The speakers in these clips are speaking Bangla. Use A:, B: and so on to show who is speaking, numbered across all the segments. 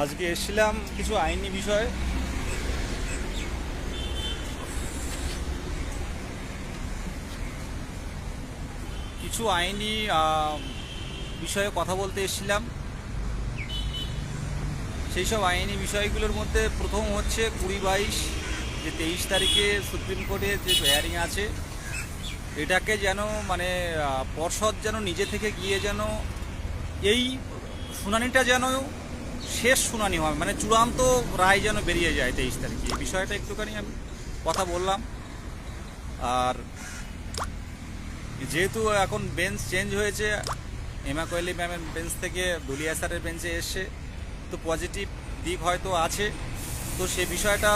A: আজকে এসেছিলাম কিছু আইনি বিষয়। কিছু আইনি বিষয়ে কথা বলতে এসেছিলাম। সেই সব আইনি বিষয়গুলোর মধ্যে প্রথম হচ্ছে কুড়ি বাইশ, যে তেইশ তারিখে সুপ্রিম কোর্টের যে হেয়ারিং আছে, এটাকে যেন মানে পর্ষদ যেন নিজে থেকে গিয়ে যেন এই শুনানিটা যেন শেষ শুনানি হয় মানে চূড়ান্ত রায় যেন বেরিয়ে যায় তেইশ তারিখে। এই বিষয়টা একটুখানি আমি কথা বললাম। আর যেহেতু এখন বেঞ্চ চেঞ্জ হয়েছে এমা কোয়েলি ম্যামের বেঞ্চ থেকে দুলিয়া স্যারের বেঞ্চে এসছে, তো পজিটিভ দিক হয়তো আছে। তো সে বিষয়টা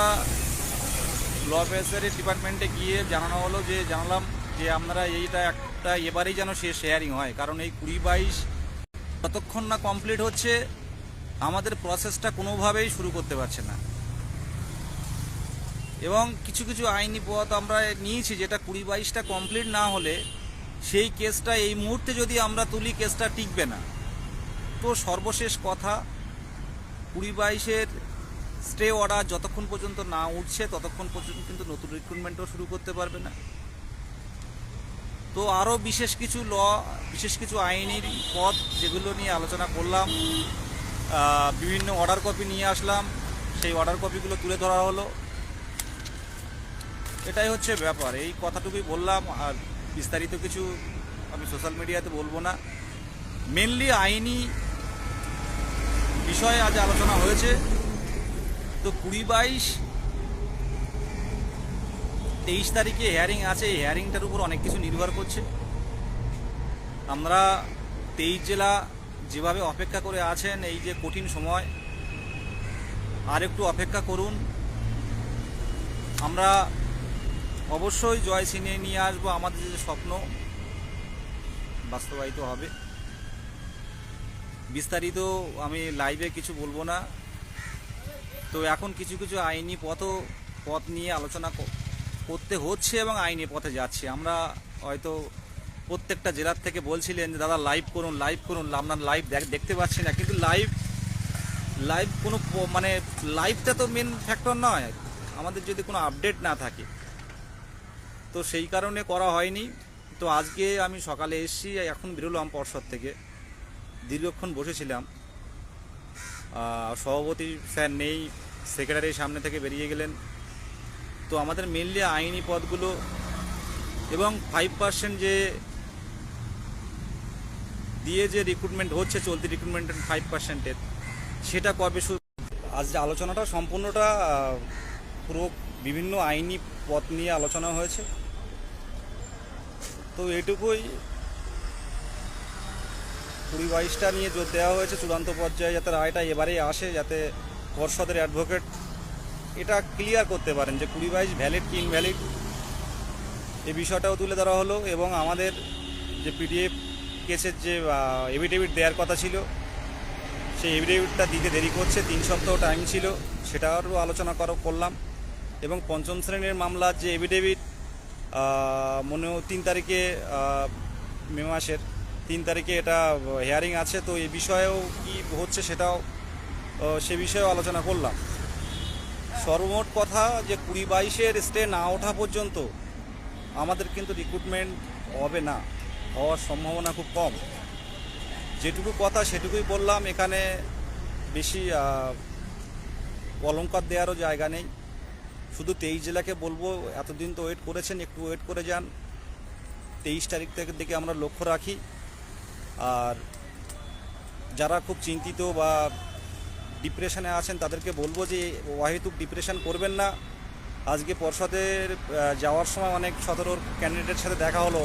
A: ল অ্যাফেয়ার্সের ডিপার্টমেন্টে গিয়ে জানানো হলো যে, জানালাম যে আপনারা এইটা একটা এবারেই যেন সে শেয়ারিং হয়। কারণ এই কুড়ি বাইশ যতক্ষণ না কমপ্লিট হচ্ছে আমাদের প্রসেসটা কোনোভাবেই শুরু করতে পারছে না। এবং কিছু কিছু আইনি পথ আমরা নিয়েছি যেটা কুড়ি বাইশটা কমপ্লিট না হলে সেই কেসটা এই মুহূর্তে যদি আমরা তুলি কেসটা টিকবে না। তো সর্বশেষ কথা, কুড়ি বাইশের স্টে অর্ডার যতক্ষণ পর্যন্ত না উঠছে, ততক্ষণ পর্যন্ত কিন্তু নতুন রিক্রুটমেন্টও শুরু করতে পারবে না। তো আরও বিশেষ কিছু ল বিশেষ কিছু আইনের পথ যেগুলো নিয়ে আলোচনা করলাম বিভিন্ন অর্ডার কপি নিয়ে আসলাম। সেই অর্ডার কপিগুলো তুলে ধরা হলো। এটাই হচ্ছে ব্যাপার। এই কথাটুকুই বললাম, আর বিস্তারিত কিছু আমি সোশ্যাল মিডিয়াতে বলব না। মেনলি আইনি বিষয়ে আজ আলোচনা হয়েছে। তো কুড়ি বাইশ তেইশ তারিখে হেয়ারিং আছে। এই হেয়ারিংটার উপর অনেক কিছু নির্ভর করছে। আমরা তেইশ জেলা যেভাবে অপেক্ষা করে আছেন, এই যে কঠিন সময় আর একটু অপেক্ষা করুন। আমরা অবশ্যই জয় ছিনিয়ে নিয়ে আসব, আমাদের যে স্বপ্ন, বাস্তবায়িত হবে। বিস্তারিত আমি লাইভে কিছু বলব না। তো এখন কিছু কিছু আইনি পথও পথ নিয়ে আলোচনা করতে হচ্ছে এবং আইনি পথে যাচ্ছে। আমরা হয়তো প্রত্যেকটা জেলার থেকে বলছিলেন যে, দাদা লাইভ করুন লাইভ করুন আপনার লাইভ দেখতে পাচ্ছি না, কিন্তু লাইভ লাইভ কোনো মানে লাইভটা তো মেন ফ্যাক্টর নয়। আমাদের যদি কোনো আপডেট না থাকে। তো সেই কারণে করা হয়নি। তো আজকে আমি সকালে এসেছি, এখন বেরোলাম পর্ষদ থেকে। দীর্ঘক্ষণ বসেছিলাম। সভাপতি স্যার নেই সেক্রেটারি সামনে থেকে বেরিয়ে গেলেন। তো আমাদের মেনলি আইনি পদগুলো এবং ফাইভ পার্সেন্ট যে দিয়ে যে রিক্রুটমেন্ট হচ্ছে, চলতি রিক্রুটমেন্টের ফাইভ পার্সেন্টের সেটা কবে শুরু? আজ যে আলোচনাটা, সম্পূর্ণটা পুরো বিভিন্ন আইনি পথ নিয়ে আলোচনা হয়েছে। তো এটুকুই কুড়ি বাইশটা নিয়ে জোর দেওয়া হয়েছে, চূড়ান্ত পর্যায়ে যাতে রায়টা এবারেই আসে, যাতে পর্ষদের অ্যাডভোকেট এটা ক্লিয়ার করতে পারেন যে কুড়ি বাইশ ভ্যালিড কি ইনভ্যালিড এই বিষয়টাও তুলে ধরা হলো এবং আমাদের যে পিডিএফ কেসের যে এভিডেভিট দেওয়ার কথা ছিল, সেই এভিডেভিটটা দিতে দেরি করছে, তিন সপ্তাহ টাইম ছিল, সেটারও আলোচনা করা, করলাম। এবং পঞ্চম শ্রেণির মামলার যে এভিডেভিট মনে তিন তারিখে মে মাসের তিন তারিখে এটা হেয়ারিং আছে, তো এই বিষয়েও কি হচ্ছে সেটাও সে বিষয়েও আলোচনা করলাম। সর্বমোট কথা যে কুড়ি বাইশের স্টে না ওঠা পর্যন্ত আমাদের কিন্তু রিক্রুটমেন্ট হবে না। হওয়ার সম্ভাবনা খুব কম। যেটুকু কথা সেটুকুই বললাম, এখানে বেশি অলঙ্কার দেওয়ারও জায়গা নেই। শুধু তেইশ জেলাকে বলব, এতদিন তো ওয়েট করেছেন, একটু ওয়েট করে যান। তেইশ তারিখ থেকে দিকে আমরা লক্ষ্য রাখি। আর যারা খুব চিন্তিত বা ডিপ্রেশনে আছেন, তাদেরকে বলব যে, অহেতুক ডিপ্রেশন করবেন না। আজকে পর্ষদের যাওয়ার সময় অনেক সতেরোর ক্যান্ডিডেটের সাথে দেখা হলো।